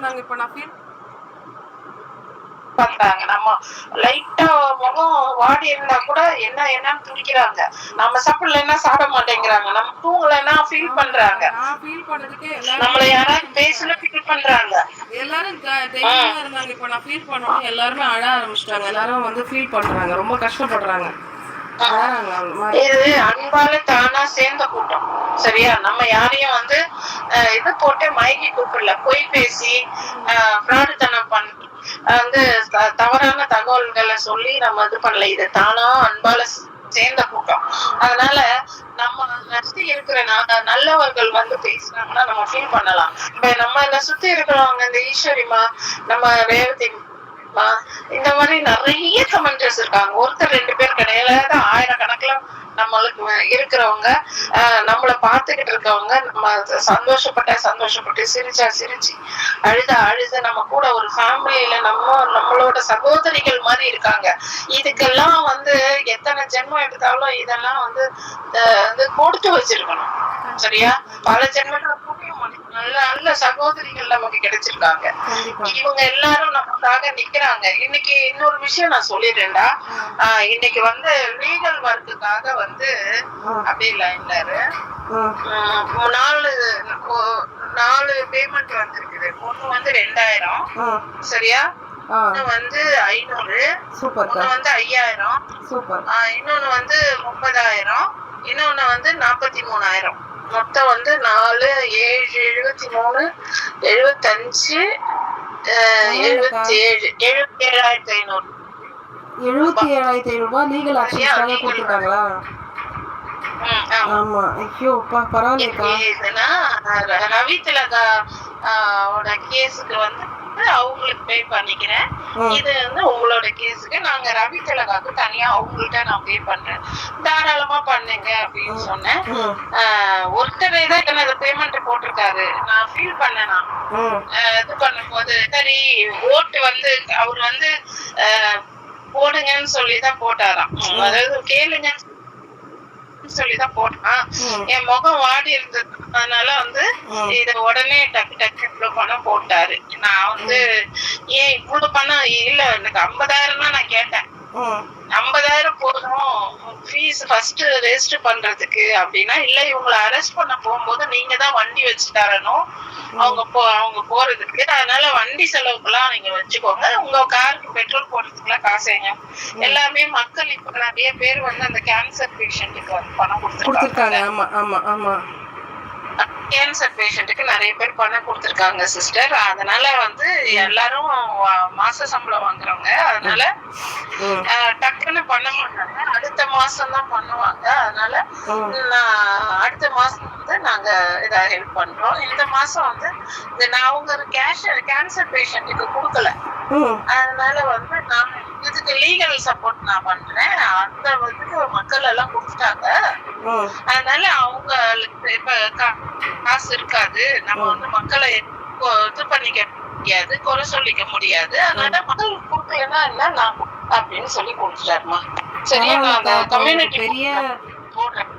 இருந்தாங்க இப்போ நான் ஃபீல் பண்றாங்க நம்ம லைட்டா முகம் வாடி இருந்தா கூட என்ன என்னன்னு துடிக்கிறாங்க. நம்ம சாப்பிடலன்னா சாப்பிட மாட்டேங்கிறாங்க. நம்ம தூங்கலைன்னா ஃபீல் பண்றாங்க. ஃபீல் பண்ணதுக்கே நம்மள யாராவது பேசல ஃபீல் பண்றாங்க. எல்லாரும் இருந்தாங்க. இப்போ நான் ஃபீல் பண்ணோம் எல்லாருமே அழ ஆரம்பிச்சிட்டாங்க. எல்லாரும் வந்து ஃபீல் பண்றாங்க. ரொம்ப கஷ்டப்படுறாங்க. இது அன்பால தானா சேர்ந்த மாட்டோம் சரியா? நம்ம யாரையும் வந்து அஹ், இது போட்டு மயக்கி கூப்பிடல பொய் பேசி ஃப்ராடுத்தனம் பண்ணி வந்து தவறான தகவல்களை சொல்லி நம்ம இது பண்ணல. இது தானா அன்பால சேர்ந்த கூட்டம். அதனால நம்ம சுத்தி இருக்கிற நல்லவர்கள் வந்து பேசினாங்கன்னா நம்ம ஃபீல் பண்ணலாம். இப்ப நம்ம இந்த சுத்தி இருக்கிறவங்க இந்த ஈஸ்வரிமா நம்ம ரேவதி இந்த மாதிரி நிறைய கமெண்டர்ஸ் இருக்காங்க. ஒருத்தர் ரெண்டு பேர் கிடையாது. ஆயிரக்கணக்கில் நம்மளுக்கு இருக்கிறவங்க நம்மளை நம்மள பார்த்துக்கிட்டு இருக்கவங்க நம்ம சந்தோஷப்பட்ட சந்தோஷப்பட்டு சிரிச்சா சிரிச்சு அழுத அழுத நம்ம கூட ஒரு ஃபேமிலியில நம்ம நம்மளோட சகோதரிகள் மாதிரி இருக்காங்க. இதுக்கெல்லாம் வந்து எத்தனை ஜென்மம் எடுத்தாலும் இதெல்லாம் வந்து ஆஹ் வந்து கொடுத்து வச்சிருக்கணும். சரியா? பல ஜென்மங்களை நல்ல நல்ல சகோதரிகள் நமக்கு கிடைச்சிருக்காங்க. இவங்க எல்லாரும் நமக்காக நிக்கிறாங்க. இன்னைக்கு இன்னொரு விஷயம் நான் சொல்லிடுறேன்டா. இன்னைக்கு வந்து லீகல் ஒர்க்குக்காக வந்து அப்படியே லைன்ல ம், நாலு நாலு பேமெண்ட் வந்திருக்குது. ஒண்ணு வந்து ரெண்டாயிரம். சரியா? வந்து ஐநூறு. ஒண்ணு வந்து ஐயாயிரம். இன்னொன்னு வந்து முப்பதாயிரம். இன்னொன்னு வந்து நாற்பத்தி மூணாயிரம். மொத்தம் வந்து நாலு ஏழு எழுபத்தி மூணு எழுபத்தஞ்சு எழுபத்தி ஏழு எழுபத்தி ஏழாயிரத்தி ஐநூறு எழுபத்தி ஏழாயிரத்தி ஐநூறு ரூபாய் லீகல் ஆக்ஷன்ஸ்க்காக கொடுத்துருக்காங்களா? ஆமா. ஐயோ பரவாயில்லைக்கா ரவி திலகா கேஸுக்கு வந்து அவங்களுக்கு பே பண்ணிக்கிறேன். இது வந்து உங்களோட கேஸுக்கு நாங்க ரவி திலகாக்கு தனியா அவங்கள்ட்ட நான் பே பண்றேன். தாராளமா பண்ணுங்க அப்படின்னு சொன்னேன். ஒருத்தரே தான் எனக்கு பேமெண்ட் போட்டிருக்காரு. நான் ஃபீல் பண்ணேன்? இது பண்ணும்போது சரி ஓட்டு வந்து அவர் வந்து போடுங்கன்னு சொல்லி தான் போட்டாராம் அதாவது கேளுங்க சொல்லிதான் போட்டான். என் முகம் வாடி இருந்தது அதனால வந்து. இத உடனே டக்கு டக்கு இவ்வளவு பணம் போட்டாரு. நான் வந்து ஏன் இவ்வளவு பணம் இல்ல எனக்கு ஐம்பதாயிரம் தான் நான் கேட்டேன். ஐம்பதாயிரம் போதும். ஃபீஸ் ஃபர்ஸ்ட் ரெஜிஸ்டர் பண்றதுக்கு அப்படின்னா இல்ல இவங்களை அரெஸ்ட் பண்ண போகும்போது நீங்க தான் வண்டி வச்சு தரணும். அவங்க போ அவங்க போறதுக்கு. அதனால வண்டி செலவுக்குலாம் நீங்க வச்சுக்கோங்க. உங்க காருக்கு பெட்ரோல் போடுறதுக்குலாம் காசுங்க எல்லாமே மக்கள் இப்ப நிறைய பேர் வந்து அந்த கேன்சர் பேஷண்ட்டுக்கு வந்து பணம் கொடுத்துருக்காங்க. ஆமா ஆமா ஆமா. கேன்சர் பேஷண்ட்டுக்கு நிறைய பேர் பணம் கொடுத்துருக்காங்க சிஸ்டர் அதனால வந்து எல்லாரும் மாச சம்பளம் வாங்குறவங்க. அதனால டக்குன்னு பண்ண மாட்டாங்க. அடுத்த மாசம் தான் பண்ணுவாங்க. அதனால அடுத்த மாசம் வந்து நாங்க இதை ஹெல்ப் பண்றோம். இந்த மாசம் வந்து நான் அவங்க கேன்சர் கேன்சர் பேஷண்ட்டுக்கு கொடுக்கல. அதனால வந்து நான் இதுக்கு லீகல் சப்போர்ட் நான் பண்றேன். அந்த வந்து மக்கள் எல்லாம் கொடுத்துட்டாங்க அதனால அவங்களுக்கு இப்ப காசு இருக்காது. நம்ம வந்து மக்களை இது பண்ணிக்க முடியாது குறை சொல்லிக்க முடியாது. அதனால மக்கள் கொடுக்கலன்னா என்ன நான் அப்படின்னு சொல்லி கொடுத்துட்டாருமா. சரியா நான் அந்த கம்யூனிட்டி பெரிய போடுறேன்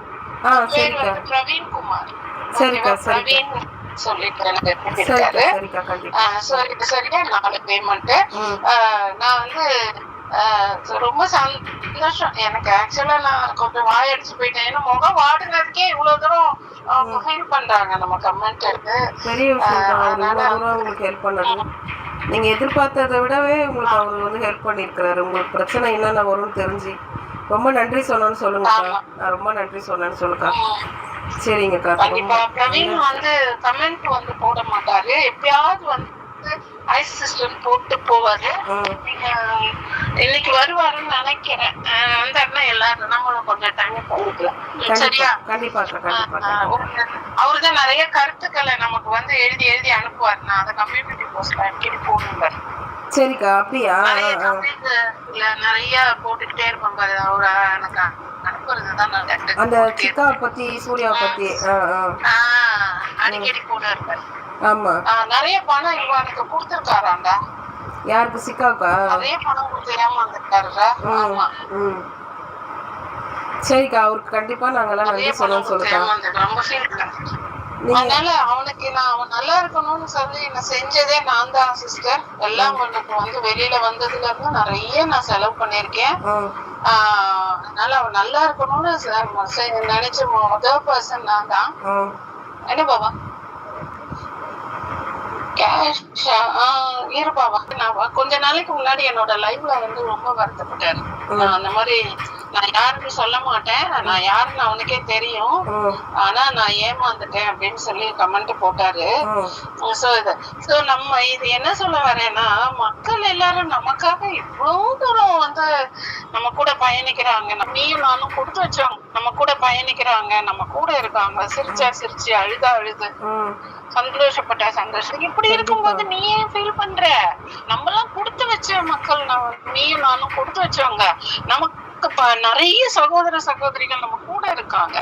பிரவீன் குமார்? சரிக்கா. பிரவீன் ஆஹ் சரி சரியா நாலு பேமெண்ட் நான் வந்து ரொம்ப சந்தோஷம். எனக்கு ஆக்சுவலா நான் கொஞ்சம் வாயடிச்சு போயிட்டேன். ஏன்னா முகம் வாடுனதுக்கே இவ்வளவு தூரம் ஃபீல் பண்றாங்க நம்ம கமெண்ட் உங்களுக்கு ஹெல்ப் பண்ணது. நீங்க எதிர்பார்த்ததை விடவே உங்களுக்கு அவர் வந்து ஹெல்ப் பண்ணியிருக்கிறாரு. உங்களுக்கு பிரச்சனை என்னென்ன வரும்னு தெரிஞ்சு ரொம்ப நன்றி சொன்னேன்னு சொல்லுங்கக்கா. ரொம்ப நன்றி சொன்னேன்னு சொல்லுக்கா சரிங்கக்கா கண்டிப்பா. பிரவீன் வந்து கமெண்ட் வந்து போட மாட்டாரு. எப்பயாவது வந்து ஐஸ் சிஸ்டம் போட்டு போவாரு. நீங்க இன்னைக்கு வருவாருன்னு நினைக்கிறேன். ஆஹ் வந்தாருன்னா எல்லாரும் நம்மளும் கொஞ்சம் டைம் பண்ணிக்கலாம் சரியா? கண்டிப்பா அவரு தான் நிறைய கருத்துக்களை நமக்கு வந்து எழுதி எழுதி அனுப்புவார். நான் அதை கம்யூனிட்டி போஸ்ட்ல அடிக்கடி போடுவேன். சரிக்கா அப்படியா? நிறைய போட்டுக்கிட்டே இருப்பேன் பாரு அவர எனக்கு அனுப்புறது தான் நான் கட்டு அந்த சிக்காவை பத்தி சூர்யாவை பத்தி அடிக்கடி போட இருப்பாரு ஆமா. நிறைய பணம் இவனுக்கு கொடுத்துருக்காராண்டா? யாருக்கு சிக்காவுக்கா? நிறைய பணம் கொடுத்து ஏமாந்துருக்காருடா. ஆமா. சரிக்கா அவருக்கு கண்டிப்பா நாங்கெல்லாம் நிறைய நன்றி சொல்லணும்னு ஏமாந்துருக்கு ரொம்ப ஃபீல் அதனால அவனுக்கு நான் அவன் நல்லா இருக்கணும்னு சொல்லி நான் செஞ்சதே நான் தான் சிஸ்டர் எல்லாம் அவனுக்கு வந்து வெளியில வந்ததுல இருந்து நிறைய நான் செலவு ஆஹ் அதனால அவன் நல்லா இருக்கணும்னு நினைச்ச முதல் பர்சன் நான் தான். என்ன பாபா? கேஷ் இரு பாபா. நான் கொஞ்ச நாளைக்கு முன்னாடி என்னோட லைவ்ல வந்து ரொம்ப வருத்தப்பட்டாரு. நான் அந்த மாதிரி நான் யாருன்னு சொல்ல மாட்டேன். நான் யாருன்னு அவனுக்கே தெரியும். ஆனா நான் ஏமாந்துட்டேன் அப்படின்னு சொல்லி கமெண்ட் போட்டாரு. சோ இது சோ நம்ம இது என்ன சொல்ல வரேன்னா மக்கள் எல்லாரும் நமக்காக இவ்வளவு தூரம் வந்து நம்ம கூட பயணிக்கிறாங்க. நீயும் நானும் கொடுத்து வச்சோம். நம்ம கூட பயணிக்கிறாங்க. நம்ம கூட இருக்காங்க. சிரிச்சா சிரிச்சு அழுதா அழுது. சந்தோஷப்பட்ட சந்தோஷம். இப்படி இருக்கும்போது நீ ஏன் ஃபீல் பண்ற? நம்மலாம் கொடுத்து வச்ச மக்கள் நீயும் நானும் கொடுத்து வச்சவங்க. நமக்கு நிறைய சகோதர சகோதரிகள் நம்ம கூட இருக்காங்க.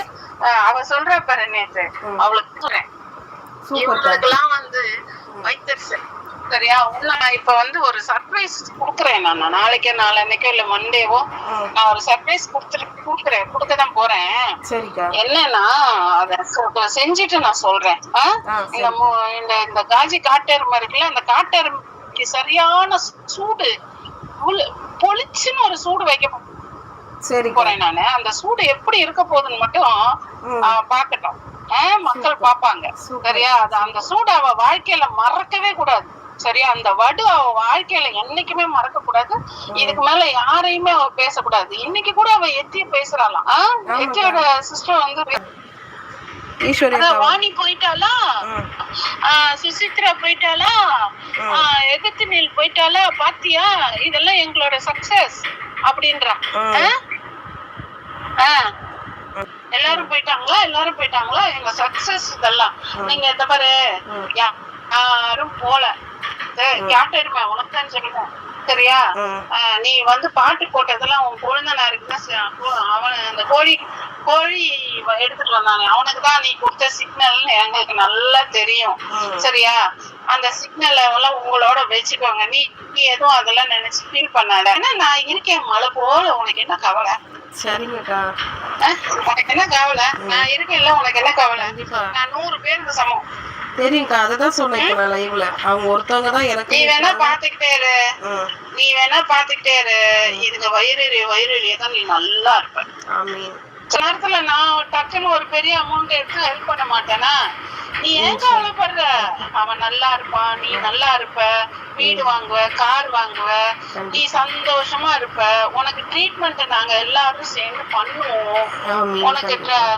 அவ சொல்ற பாரு நேத்து. அவளுக்கு இவங்களுக்கெல்லாம் வந்து வைத்தறிச்சல். சரியா? நான் இப்ப வந்து ஒரு சர்ப்ரைஸ் குடுக்குறேன் நான். நாளைக்கே நாளன்னைக்கோ இல்ல மண்டேவோ நான் ஒரு சர்ப்ரைஸ் கொடுத்துட்டு குடுக்குறேன். கொடுக்க தான் போறேன் என்னன்னா அத செஞ்சுட்டு நான் சொல்றேன். இந்த இந்த காஜி காட்டெருமை இருக்குல்ல அந்த காட்டெருமைக்கு சரியான சூடு பொளிச்சுன்னு ஒரு சூடு வைக்க போறேன் நானு. அந்த சூடு எப்படி இருக்க போகுதுன்னு மட்டும் பாக்கட்டும் மக்கள் பாப்பாங்க. சரியா? அது அந்த சூடு அவ வாழ்க்கையில மறக்கவே கூடாது. சரியா? அந்த வடு அவ வாழ்க்கையில என்னைக்குமே மறக்க கூடாது. இதுக்கு மேல யாரையுமே அவ பேசக்கூடாது. இன்னைக்கு கூட அவ எத்திய பேசுறாளாம்? எத்தியோட சிஸ்டர் வந்து ஈஸ்வரி வாணி ஆ, சுசித்ரா எதிர்த்து நீல் போயிட்டாளா? பாத்தியா? இதெல்லாம் எங்களோட சக்சஸ் அப்படின்றா. எல்லாரும் போயிட்டாங்களா? எல்லாரும் போயிட்டாங்களா? எங்க சக்சஸ் இதெல்லாம். நீங்க இந்த பாரு யாரும் போல. கேப்டன் உனக்கு தான் சொல்லுவேன் சரியா? நீ வந்து பாட்டு போட்டதெல்லாம் உன் குழந்தைனாருக்கு தான் ச- கோ- அவன் அந்த கோழி கோழி எடுத்துட்டு வந்தானே. அவனுக்கு தான் நீ கொடுத்த சிக்னல்னு எங்களுக்கு நல்லா தெரியும். சரியா? அந்த சிக்னலை எல்லாம் உங்களோட வச்சுக்கோங்க. நீ நீ எதுவும் அதெல்லாம் நினைச்சு ஃபீல் பண்ணாத. ஏன்னா நான் இருக்கேன் மழை போல. உனக்கு என்ன கவலை? சரிங்கக்கா? உனக்கு என்ன கவலை? நான் இருக்கேன்ல. உனக்கு என்ன கவலை? நான் நூறு பேருக்கு சமம். தெரியும்க்கா அததான் சொன்னேன் இப்ப நான் லைவ்ல அவங்க ஒருத்தவங்க தான் எனக்கு நீ வேணா பாத்துக்கிட்டே இரு. நீ வேணா பாத்துக்கிட்டே இரு. இதுங்க வயிறு வயிறு தான் நீ நல்லா இருப்ப. ஆமீன். சில நேரத்துல நான் டக்குன்னு ஒரு பெரிய அமௌண்ட் எடுத்து ஹெல்ப் பண்ண மாட்டேனா? நீ ஏன் கவலைப்படுற? அவன் நல்லா இருப்பான் நீ நல்லா இருப்ப வீடு வாங்குவ கார் வாங்குவ நீ சந்தோஷமா இருப்ப. உனக்கு ட்ரீட்மெண்ட் நாங்க எல்லாரும் சேர்ந்து பண்ணுவோம். உனக்கு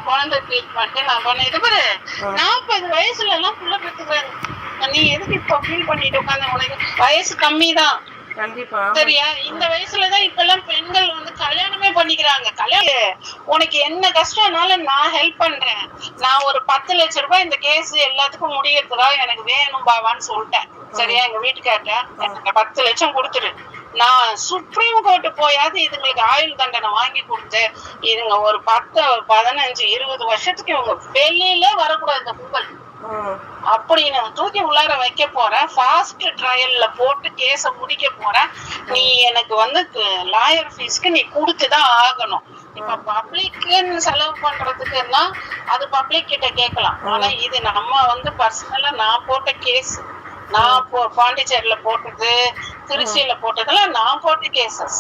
குழந்தை ட்ரீட்மெண்ட் நான் பண்ண இது பாரு நாற்பது வயசுல எல்லாம் புள்ள பெற்றுக்கிறேன் நீ எதுக்கு இப்ப ஃபீல் பண்ணிட்டு உட்காந்து உனக்கு வயசு கம்மி தான் கண்டிப்பா சரியா? இந்த வயசுலதான் இப்ப எல்லாம் பெண்கள் வந்து கல்யாணமே பண்ணிக்கிறாங்க. கல்யாணம் உனக்கு என்ன கஷ்டம்னாலும் நான் ஹெல்ப் பண்றேன். நான் ஒரு பத்து லட்ச ரூபாய் இந்த கேஸ் எல்லாத்துக்கும் முடியறதுக்கா எனக்கு வேணும் பாவான்னு சொல்லிட்டேன். சரியா? எங்க வீட்டுக்கார்ட்ட எனக்கு பத்து லட்சம் கொடுத்துரு நான் சுப்ரீம் கோர்ட் போயாவது இதுங்களுக்கு ஆயுள் தண்டனை வாங்கி கொடுத்து இதுங்க ஒரு பத்து பதினஞ்சு இருபது வருஷத்துக்கு இவங்க வெளியில வரக்கூடாது இந்த கும்பல். அப்படின்னு தூக்கி உள்ளார வைக்க போறேன். ஃபாஸ்ட் ட்ரையல்ல போட்டு கேஸ முடிக்க போறேன். நீ எனக்கு வந்து லாயர் ஃபீஸ்க்கு நீ கொடுத்துதான் ஆகணும். இப்ப பப்ளிக்னு செலவு பண்றதுக்குன்னா அது பப்ளிக் கிட்ட கேட்கலாம். ஆனா இது நம்ம வந்து பர்சனலா நான் போட்ட கேஸ் நான் போ பாண்டிச்சேரியில போட்டது திருச்சியில போட்டதெல்லாம் நான் போட்ட கேசஸ்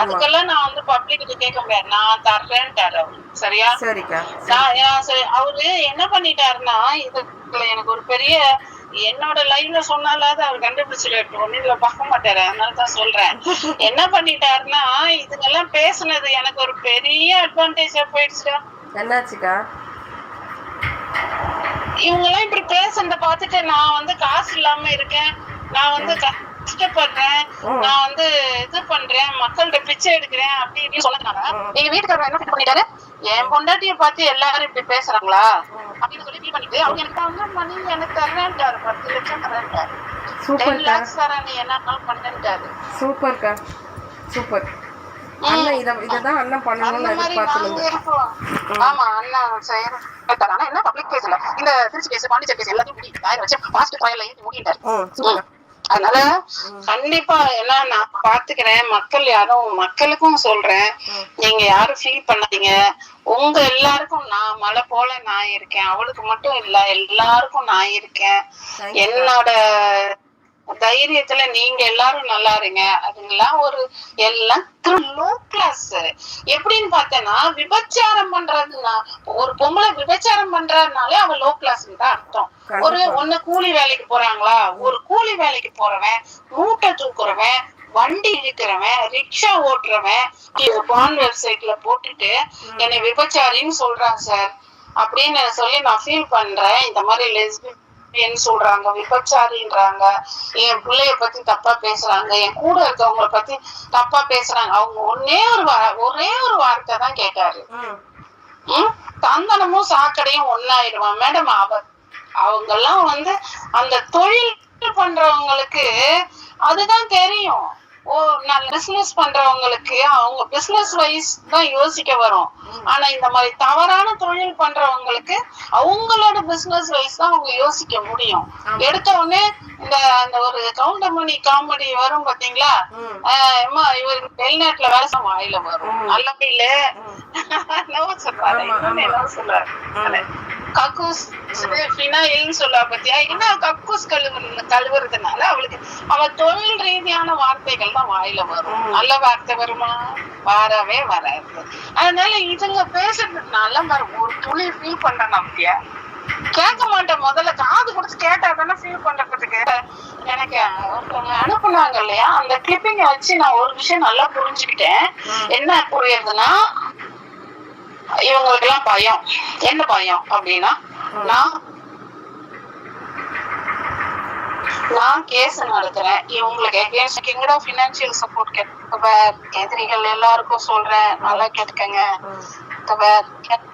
அதுக்கெல்லாம் நான் வந்து பப்ளிக் கிட்ட கேட்க முடியாது. நான் தர்றேன்ட்டாரு அவரு. சரியா? அவரு என்ன பண்ணிட்டாருன்னா இதுல எனக்கு ஒரு பெரிய என்னோட லைவ்ல சொன்னாலாவது அவர் கண்டுபிடிச்சிட்டு ஒண்ணு இதுல பார்க்க மாட்டாரு. அதனால தான் சொல்றேன். என்ன பண்ணிட்டாருன்னா இதுங்கெல்லாம் பேசுனது எனக்கு ஒரு பெரிய அட்வான்டேஜா போயிடுச்சுடா என்னாச்சுக்கா? இவங்க எல்லாம் இப்படி பேசுறத பார்த்துட்டு நான் வந்து காசு இல்லாம இருக்கேன். நான் வந்து கஷ்டப்படுறேன். நான் வந்து இது பண்றேன் மக்கள்கிட்ட பிச்சை எடுக்கிறேன் அப்படி இப்படின்னு சொன்னதுனால எங்க வீட்டுக்காரர் என்ன பண்ணிட்டாரு? என் பொண்டாட்டிய பார்த்து எல்லாரும் இப்படி பேசுறாங்களா? அப்படின்னு சொல்லி feel பண்ணிட்டு அவங்க எனக்கு வந்து மணி எனக்கு தரேன்ட்டாரு பத்து லட்சம் தரேன்ட்டாரு. டென் லேக்ஸ் தரேன் நீ என்ன பண்ணுன்ட்டாரு. சூப்பர்க்கா சூப்பர். அண்ணன் இத இததான் அண்ணன் பண்ணணும்னு இருக்கோம். ஆமா அண்ணா செய்யறோம் ஆனா என்ன பப்ளிக் கேஸ்ல இந்த திருச்சி கேஸ் பாண்டிச்சேரி கேஸ் எல்லாத்தையும் முடி வச்சு ஃபாஸ்ட் ட்ரையல்ல ஏத்தி முடிட்டாரு. ம் சூப்பர் அதனால கண்டிப்பா எல்லாம் நான் பாத்துக்கிறேன். மக்கள் யாரும் மக்களுக்கும் சொல்றேன். நீங்க யாரும் ஃபீல் பண்ணாதீங்க. உங்க எல்லாருக்கும் நான் மலை போல நான் இருக்கேன். அவளுக்கு மட்டும் இல்ல எல்லாருக்கும் நான் இருக்கேன். என்னோட தைரியத்துல நீங்க எல்லாரும் நல்லா இருங்க. அதுங்கெல்லாம் ஒரு எல்லாம் லோ கிளாஸ் எப்படின்னு பார்த்தேன்னா விபச்சாரம் பண்றதுனா ஒரு பொம்பளை விபச்சாரம் பண்றதுனாலே அவ லோ கிளாஸ் தான் அர்த்தம். ஒரு. ஒண்ணு கூலி வேலைக்கு போறாங்களா? ஒரு கூலி வேலைக்கு போறவன் மூட்டை தூக்குறவன் வண்டி இழுக்கிறவன் ரிக்ஷா ஓட்டுறவன் பான் வெப்சைட்ல போட்டுட்டு என்னை விபச்சாரின்னு சொல்றான் சார் அப்படின்னு சொல்லி நான் ஃபீல் பண்றேன். இந்த மாதிரி லெஸ்பியன் சொல்றாங்க விபச்சாரின்றாங்க. என் பிள்ளைய பத்தி தப்பா பேசுறாங்க என் கூட இருக்கவங்கள பத்தி தப்பா பேசுறாங்க. அவங்க ஒன்னே ஒரு ஒரே ஒரு வார்த்தை தான் கேட்டாரு. ம் ம்? தந்தனமும் சாக்கடையும் ஒன்னாயிடுவான் மேடம் அவ அவங்க எல்லாம் வந்து அந்த தொழில் பண்றவங்களுக்கு அதுதான் தெரியும். ஓ நான் பிசினஸ் பண்றவங்களுக்கு அவங்க பிசினஸ் வைஸ் தான் யோசிக்க வரும். ஆனா இந்த மாதிரி தவறான தொழில் பண்றவங்களுக்கு அவங்களோட பிசினஸ் வைஸ் தான் அவங்க யோசிக்க முடியும். எடுத்த உடனே இந்த அந்த ஒரு கவுண்டமணி காமெடி வரும் பாத்தீங்களா? அம்மா இவருக்கு வெளிநாட்டுல வேலை வாயில வரும். நல்ல என்னவோ சொல்றாரு. சொல்றாரு. கக்கூஸ் ஃபினாயில்னு சொல்ல பத்தியா? என்ன கக்கூஸ் கழுவு கழுவுறதுனால அவளுக்கு அவ தொழில் ரீதியான வார்த்தைகள் தான் வாயில வரும். நல்ல வார்த்தை வருமா? வரவே வராது. அதனால இதுங்க பேசுறதுனால ஒரு துளி ஃபீல் பண்றேன் அப்படியா கேட்க மாட்டேன் முதல்ல. காது கொடுத்து கேட்டா தானே ஃபீல் பண்றதுக்கு. எனக்கு ஒருத்தவங்க அனுப்புனாங்க இல்லையா? அந்த கிளிப்பிங்க வச்சு நான் ஒரு விஷயம் நல்லா புரிஞ்சுக்கிட்டேன். என்ன புரியுதுன்னா இவங்களுக்கு எல்லாம் பயம். என்ன பயம் அப்படின்னா நான் நான் கேஸ் நடத்துறேன். இவங்களுக்கு எகேன்ஸ்ட் கிங்கடா பினான்சியல் சப்போர்ட் கேட்க எதிரிகள் எல்லாருக்கும் சொல்றேன். நல்லா கேட்டுக்கங்க.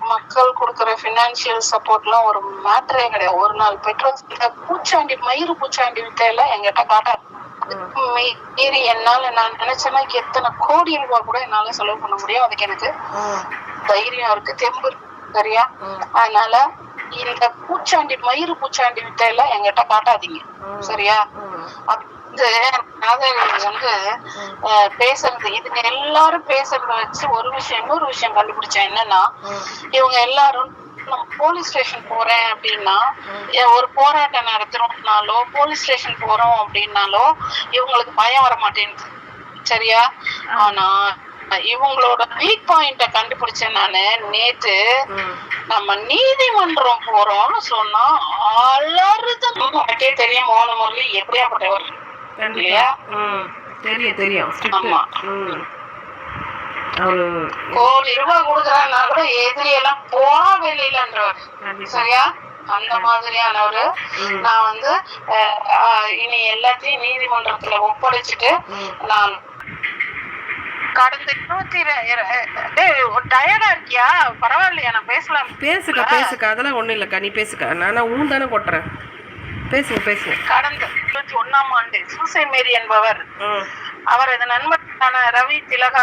மக்கள் கொடுக்குற பினான்சியல் சப்போர்ட்லாம் ஒரு மேட்டரே கிடையாது. ஒரு நாள் பெட்ரோல் பூச்சாண்டி மயிறு பூச்சாண்டி வித்தையில எங்கிட்ட காட்டாது மீ- மீறி என்னால நான் நினைச்சேன்னா எத்தனை கோடி ரூபாய் கூட என்னால செலவு பண்ண முடியும். அதுக்கு எனக்கு தைரியம் இருக்கு. தெம்பு இருக்கு சரியா. அதனால இந்த பூச்சாண்டி மயிறு பூச்சாண்டி வித்தையில எங்கிட்ட காட்டாதீங்க. சரியா? வந்து நாதர்கள் வந்து அஹ், பேசுறது இதுங்க எல்லாரும் பேசுறத வச்சு ஒரு விஷயம் இன்னொரு விஷயம் கண்டுபிடிச்சேன் என்னன்னா இவங்க எல்லாரும் நம்ம போலீஸ் ஸ்டேஷன் போறேன் அப்படின்னா ஒரு போராட்டம் நடத்துறோம்னாலோ போலீஸ் ஸ்டேஷன் போறோம் அப்படின்னாலோ இவங்களுக்கு பயம் வர மாட்டேங்குது சரியா ஆனா இவங்களோட வீக் பாயிண்ட கண்டுபிடிச்சேன் நானு. நேத்து நம்ம நீதிமன்றம் போறோம்னு சொன்னா அலறுது. நமக்கே தெரியும் மோன முரளி எப்படியாப்பட்டவர் இல்லையா? தெரியும் தெரியும். ஆமா. கோடி ரூபாய் கொடுக்குறாங்கன்னா கூட எதிரி எல்லாம் போனா வெளியிலன்றவர் சரியா? அந்த மாதிரியானவரு. நான் வந்து இனி எல்லாத்தையும் நீதிமன்றத்துல ஒப்படைச்சிட்டு. நான் கடந்த இருபத்தி டயர்டா இருக்கியா? பரவாயில்லையா நான் பேசலாம். பேசுக்கா பேசுக்கா அதெல்லாம் ஒண்ணும் இல்லக்கா நீ பேசுக்கா. நான் ஊன் தானே கொட்டுறேன். பேசுங்க பேசுங்க. கடந்த இருபத்தி ஒண்ணாம் ஆண்டு சூசை மேரி என்பவர் அவரது நண்பரான ரவி திலகா